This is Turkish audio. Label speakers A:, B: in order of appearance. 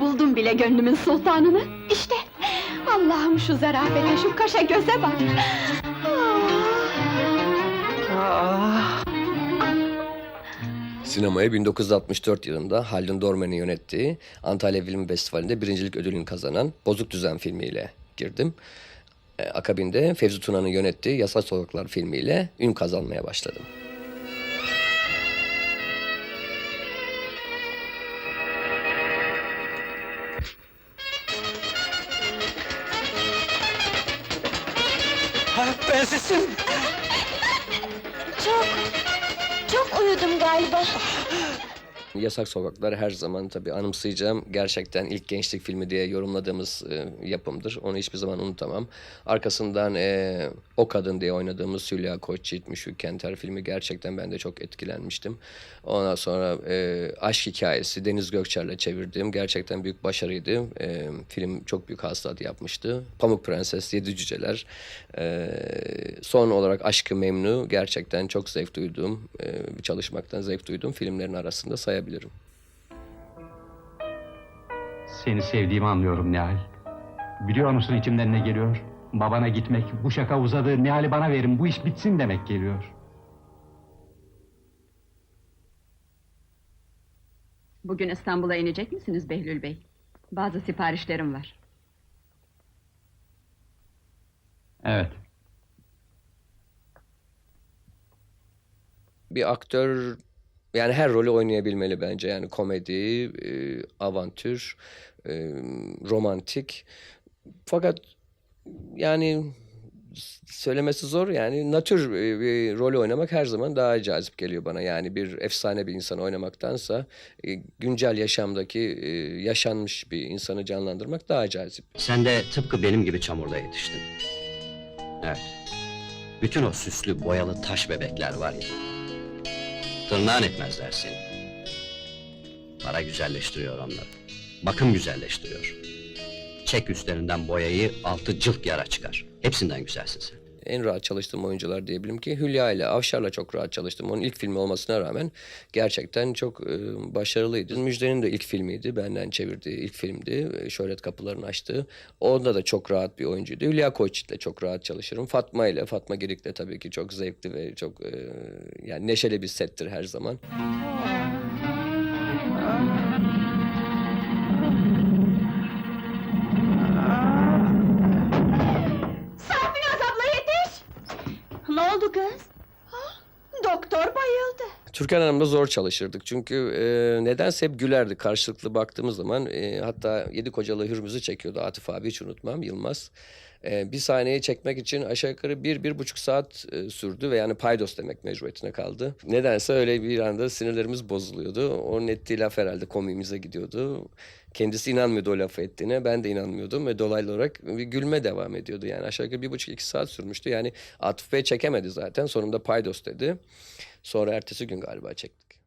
A: Buldum bile gönlümün sultanını. İşte Allah'ım şu zarafete, şu kaşa göze bak. Ah.
B: Sinemaya 1964 yılında Haldun Dorman'ın yönettiği Antalya Film Festivali'nde birincilik ödülünü kazanan Bozuk Düzen filmiyle girdim. E, akabinde Fevzi Tuna'nın yönettiği Yasa Sokaklar filmiyle ün kazanmaya başladım.
C: Ha, prensessim!
A: Çok, çok uyudum galiba.
B: Yasak Sokaklar her zaman tabii anımsayacağım. Gerçekten ilk gençlik filmi diye yorumladığımız e, yapımdır. Onu hiçbir zaman unutamam. Arkasından e, O Kadın diye oynadığımız Hülya Koçyiğit, Müşfik Kenter filmi gerçekten ben de çok etkilenmiştim. Ondan sonra e, Aşk Hikayesi Deniz Gökçer'le çevirdiğim gerçekten büyük başarıydı. E, film çok büyük hasılat yapmıştı. Pamuk Prenses, Yedi Cüceler. E, son olarak Aşkı Memnu gerçekten çok zevk duyduğum, e, çalışmaktan zevk duyduğum filmlerin arasında sayabilirim.
D: Seni sevdiğimi anlıyorum Nihal. Biliyor musun içimden ne geliyor? Babana gitmek, bu şaka uzadı, Nihal'i bana verin, bu iş bitsin demek geliyor.
A: Bugün İstanbul'a inecek misiniz Behlül Bey? Bazı siparişlerim var.
D: Evet.
B: bir aktör yani her rolü oynayabilmeli bence. Yani komedi, e, avantür, e, romantik. Fakat yani söylemesi zor yani natür e, bir rolü oynamak her zaman daha cazip geliyor bana. Yani bir efsane bir insan oynamaktansa e, güncel yaşamdaki e, yaşanmış bir insanı canlandırmak daha cazip.
E: Sen de tıpkı benim gibi çamurda yetiştin. Evet. Bütün o süslü boyalı taş bebekler var ya. Tırnağın etmezler seni. Para güzelleştiriyor onları. Bakım güzelleştiriyor. Çek üstlerinden boyayı altı cılk yara çıkar. Hepsinden güzelsin sen.
B: en rahat çalıştığım oyuncular diyebilirim ki Hülya ile Avşar'la çok rahat çalıştım. Onun ilk filmi olmasına rağmen gerçekten çok e, başarılıydı. Müjde'nin de ilk filmiydi. Benden çevirdiği ilk filmdi. E, Şöhret kapılarını açtı. Onda da çok rahat bir oyuncuydu. Hülya Koçyiğit'le çok rahat çalışırım. Fatma ile, Fatma Girik'le tabii ki çok zevkli ve çok e, yani neşeli bir settir her zaman.
A: Kız? Doktor bayıldı.
B: Türkan Hanım'la zor çalışırdık. Çünkü e, nedense hep gülerdi karşılıklı baktığımız zaman. E, hatta Yedi Kocalı Hürmüz'ü çekiyordu Atıf abi hiç unutmam Yılmaz. E, bir sahneyi çekmek için aşağı yukarı bir, bir buçuk saat e, sürdü ve yani paydos demek mecburiyetine kaldı. Nedense öyle bir anda sinirlerimiz bozuluyordu. Onun ettiği laf herhalde komiğimize gidiyordu. Kendisi inanmıyordu o lafı ettiğine. Ben de inanmıyordum ve dolaylı olarak bir gülme devam ediyordu. Yani aşağı yukarı bir buçuk iki saat sürmüştü. Yani Atıf Bey çekemedi zaten. Sonunda paydos dedi. Sonra ertesi gün galiba çektik.